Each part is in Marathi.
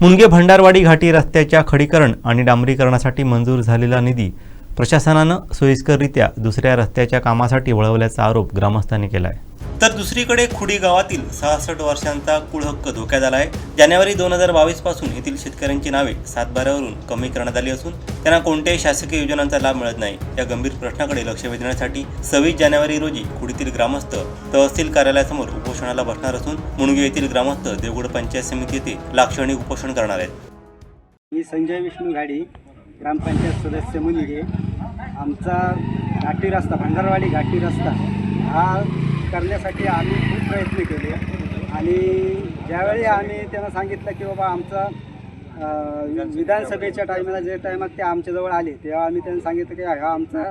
मुनगे भंडारवाडी घाटी रस्त्याच्या खडीकरण आणि डांबरीकरणासाठी मंजूर झालेला निधी प्रशासनानं सोयीस्कररित्या दुसऱ्या रस्त्याच्या कामासाठी वळवल्याचा आरोप ग्रामस्थांनी केला आहे तर दुसरीकडे खुडी गावातील सहासष्ट वर्षांचा कुळहक्क धोक्यात आला आहे जानेवारी दोन हजार बावीसपासून येथील शेतकऱ्यांची नावे सातबाऱ्यावरून कमी करण्यात आली असून त्यांना कोणत्याही शासकीय योजनांचा लाभ मिळत नाही. या गंभीर प्रश्नाकडे लक्ष वेधण्यासाठी सव्वीस जानेवारी रोजी खुडीतील ग्रामस्थ तहसील कार्यालयासमोर उपोषणाला बसणार असून मुणगे येथील ग्रामस्थ देवगड पंचायत समिती येथे लाक्षणिक उपोषण करणार आहेत. मी संजय विष्णू गाडी ग्रामपंचायत सदस्य मुलगे आमचा घाटी रस्ता भंडारवाडी घाटी रस्ता हा करण्यासाठी आम्ही खूप प्रयत्न केले. आणि ज्यावेळी आम्ही त्यांना सांगितलं की बाबा आमचा विधानसभेच्या टायमाला जे टायमात ते आमच्याजवळ आले तेव्हा आम्ही त्यांना सांगितलं की हा आमचा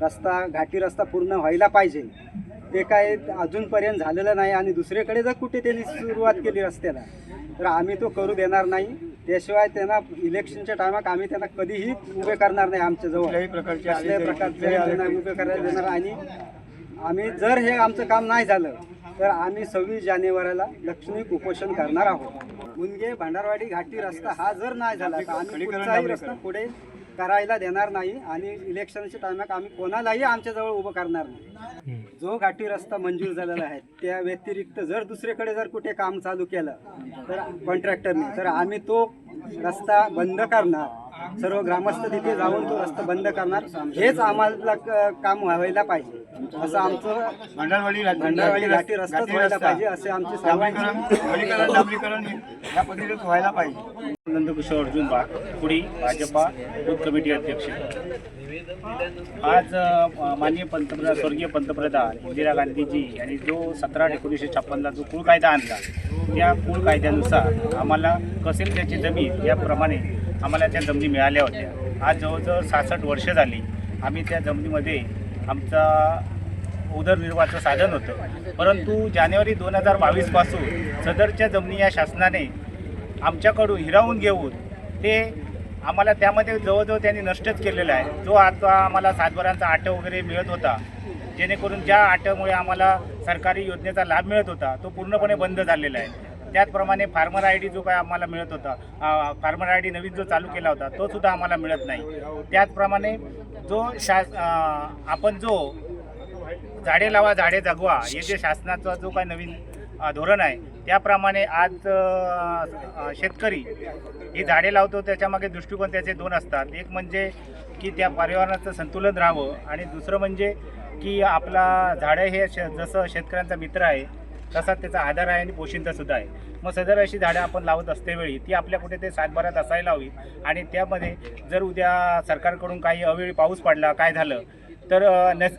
रस्ता घाटी रस्ता पूर्ण व्हायला पाहिजे. ते काय अजूनपर्यंत झालेलं नाही आणि दुसरीकडे जर कुठे त्यांनी सुरुवात केली रस्त्याला तर आम्ही तो करू देणार नाही. त्याशिवाय त्यांना इलेक्शनच्या टायमात आम्ही त्यांना कधीही उभे करणार नाही आमच्याजवळ. कुठल्याही प्रकारचे आले प्रकारचे तरी त्यांना उभे करायला देणार. आणि आम्ही जर हे आमचं काम नाही झालं तर आम्ही सव्वीस जानेवारीला लक्षणिक उपोषण करणार आहोत. मुनगे भांडारवाडी घाटी रस्ता हा जर नाही झाला तर आम्ही खडीकरण पुढचाही डांबरीकरण. रस्ता पुढे करायला देणार नाही आणि इलेक्शनच्या टायमात आम्ही कोणालाही आमच्याजवळ उभं करणार नाही. जो घाटी रस्ता मंजूर झालेला आहे त्या व्यतिरिक्त जर दुसरीकडे जर कुठे काम चालू केलं तर कॉन्ट्रॅक्टरने तर आम्ही तो रस्ता बंद करणार. सर्व ग्रामस्थ तिथे जाऊन तो रस्ता बंद करणार. हेच आम्हाला काम व्हायला पाहिजे. असं आमचं भंडारवाडी भंडारवाडी घाटी रस्ताच घाटी व्हायला रस्ता. पाहिजे असे आमचे या पद्धतीत व्हायला पाहिजे. नंदकिशोर अर्जुन बाग पुडी भाजपा बूथ कमिटी अध्यक्ष. आज माननीय पंतप्रधान स्वर्गीय पंतप्रधान इंदिरा गांधीजी यांनी जो सतरा एकोणीसशे छप्पनला जो कुळ कायदा आणला त्या कुळ कायद्यानुसार आम्हाला कसेल त्याची जमीन याप्रमाणे आम्हाला त्या जमिनी मिळाल्या होत्या. आज जवळजवळ सहासष्ट वर्ष झाली. आम्ही त्या जमिनीमध्ये आमचा उदरनिर्वाहाचं साधन होतं. परंतु जानेवारी दोन हजार बावीसपासून सदरच्या जमिनी या शासनाने आमच्याकडून हिरावून घेऊन ते आम्हाला त्यामध्ये जवळजवळ त्यांनी नष्टच केलेलं आहे. जो आता आम्हाला सातबारांचा आटो वगैरे मिळत होता जेणेकरून ज्या आटोमुळे आम्हाला सरकारी योजनेचा लाभ मिळत होता तो पूर्णपणे बंद झालेला आहे. त्याचप्रमाणे फार्मर आय डी जो काय आम्हाला मिळत होता फार्मर आय डी नवीन जो चालू केला होता तो सुद्धा आम्हाला मिळत नाही. त्याचप्रमाणे जो शास आपण जो झाडे लावा झाडे जगवा हे जे शासनाचा जो काय नवीन धोरण आहे त्याप्रमाणे आज शेतकरी ही झाडे लावतो त्याच्यामागे दृष्टिकोन त्याचे दोन असतात. एक म्हणजे की त्या पर्यावरणाचं संतुलन राहावं आणि दुसरं म्हणजे की आपला झाडं हे श जसं शेतकऱ्यांचा मित्र आहे तसाच त्याचा आधार आहे आणि पोशिंदा सुद्धा आहे. मग सदर अशी झाडं आपण लावत असतेवेळी ती आपल्या कुठे ते सातबारात असायला हवी. आणि त्यामध्ये जर उद्या सरकारकडून काही अवेळी पाऊस पडला काय झालं तर नैस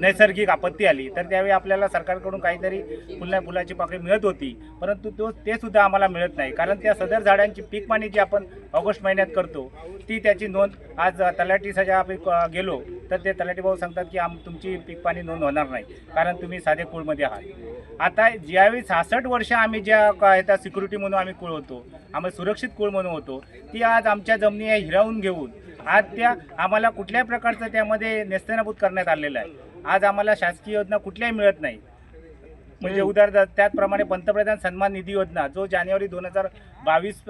नैसर्गिक आपत्ती आली. तर त्यावेळी आपल्याला सरकारकडून काहीतरी फुला फुलाची पाकळी मिळत होती. परंतु तो ते सुद्धा आम्हाला मिळत नाही. कारण त्या सदर झाडांची पीक पाणी जी आपण ऑगस्ट महिन्यात करतो ती त्याची नोंद आज तलाठी सजा आपण क- गेलो तर ते तलाठी भाऊ सांगतात की आम तुमची पीक पाणी नोंद होणार नाही. कारण तुम्ही साधे कुळमध्ये आहात. आता ज्यावेळी सहासष्ट वर्ष आम्ही ज्या त्या सिक्युरिटी म्हणून आम्ही कुळ होतो आम्ही सुरक्षित कुळ म्हणून होतो ती आज आमच्या जमिनी हिरावून घेऊन. आज त्या आम्हाला कुठल्याही प्रकारचं त्यामध्ये नेस्तनाभूत करण्यात आलेलं आहे. आज आम्हाला शासकीय योजना कुठल्याही मिळत नाही. म्हणजे उदाहरणार्थ त्याचप्रमाणे पंतप्रधान सन्मान निधी योजना जो जानेवारी दोन हजार बावीस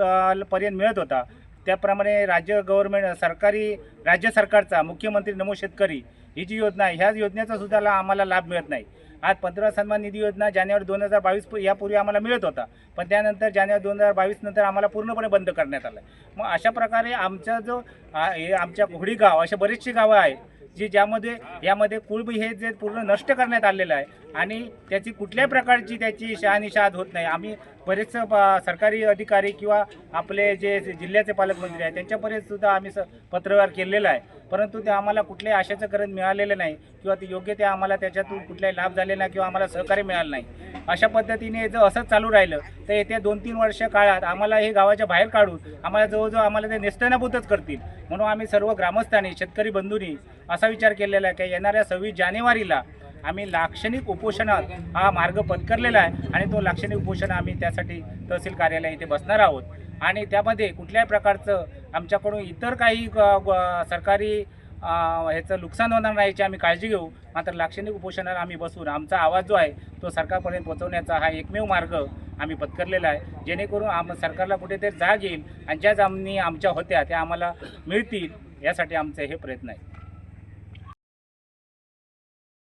पर्यंत मिळत होता त्याप्रमाणे राज्य गव्हर्नमेंट सरकारी राज्य सरकारचा मुख्यमंत्री नमो शेतकरी ही जी योजना आहे ह्या योजनेचा सुद्धा आम्हाला लाभ मिळत नाही. आज पंतप्रधान सन्मान निधी योजना जानेवारी दोन हजार बावीस यापूर्वी आम्हाला मिळत होता. पण त्यानंतर जानेवारी दोन हजार बावीस नंतर आम्हाला पूर्णपणे बंद करण्यात आलं मग अशा प्रकारे आमचा जो हे आमच्या घोडी गाव असे बरेचशी गावं आहेत जी ज्यामध्ये यामध्ये कुळब हे जे पूर्ण नष्ट करण्यात आलेलं आहे आणि त्याची कुठल्याही प्रकारची त्याची शहानिशाद होत नाही. आम्ही बरेचसे सरकारी अधिकारी किंवा आपले जे जिल्ह्याचे पालकमंत्री आहेत त्यांच्यापर्यंत सुद्धा आम्ही स पत्रव्यवहार केलेला आहे. परंतु ते आम्हाला कुठल्याही आशाचं करण मिळालेलं नाही किंवा ते योग्य ते आम्हाला त्याच्यातून कुठलाही लाभ झाले झालेला नाही किंवा आम्हाला सहकार्य मिळालं नाही. अशा पद्धतीने जर असंच चालू राहिलं तर येत्या दोन तीन वर्ष काळात आम्हाला हे गावाच्या बाहेर काढून आम्हाला जवळजवळ आम्हाला ते नेस्तनाभूतच करतील. म्हणून आम्ही सर्व ग्रामस्थांनी शेतकरी बंधूंनी असा विचार केलेला आहे की येणाऱ्या सव्वीस जानेवारीला आम्ही लाक्षणिक उपोषणात हा मार्ग पत्करलेला आहे आणि तो लाक्षणिक उपोषण आम्ही त्यासाठी तहसील कार्यालय इथे बसणार आहोत. आणि त्यामध्ये कुठल्याही प्रकारचं आमच्याकडून इतर काही सरकारी ह्याचं नुकसान होणार नाही याची आम्ही काळजी घेऊ. मात्र लाक्षणिक उपोषणाला आम्ही बसून आमचा आवाज जो आहे तो सरकारपर्यंत पोहोचवण्याचा हा एकमेव मार्ग आम्ही पत्करलेला आहे. जेणेकरून आम सरकारला कुठेतरी जाग येईल आणि ज्या जामनी आमच्या होत्या त्या आम्हाला मिळतील यासाठी आमचे हे प्रयत्न आहेत